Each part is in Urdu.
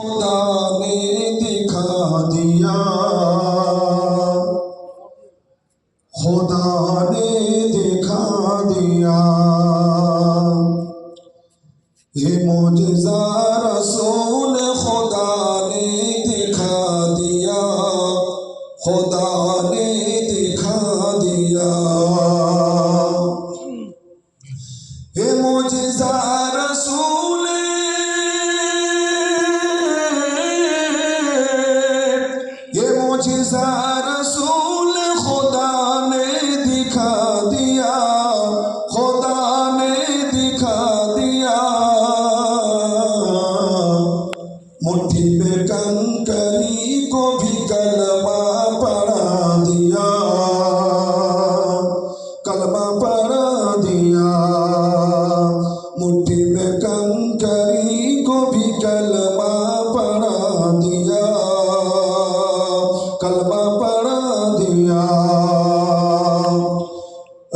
خدا نے دکھا دیا خدا نے دکھا دیا یہ معجزہ رسول خدا نے دکھا دیا خدا نے دکھا دیا یہ معجزہ رسول خدا نے دکھا دیا، خدا نے دکھا دیا۔ مٹھی میں کنکری کو بھی کلمہ پڑھا دیا۔ کلمہ پڑھا دیا۔ مٹھی میں کنکری کو بھی کلمہ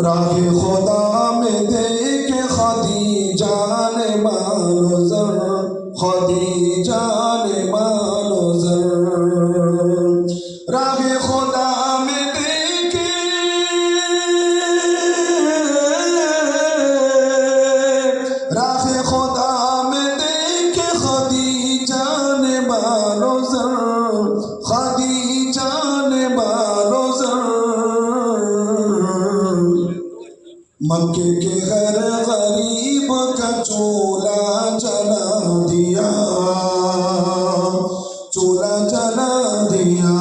راہ خدا میں دیکھ خدیجہ نے مانو زر، خدیجہ نے مانو زر۔ راہ خدا میں دیکھ راہ خدا میں دیکھ خدیجہ نے مانو زر، خدیجہ نے مکے کے ہر غریب کا چولا چلا دیا۔ چولا چلا دیا۔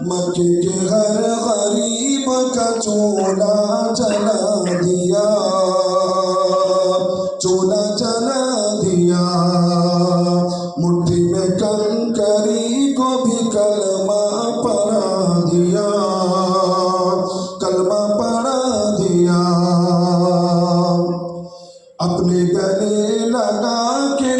مکے کے ہر غریب کا چولا چلا دیا۔ چولا چلا دیا۔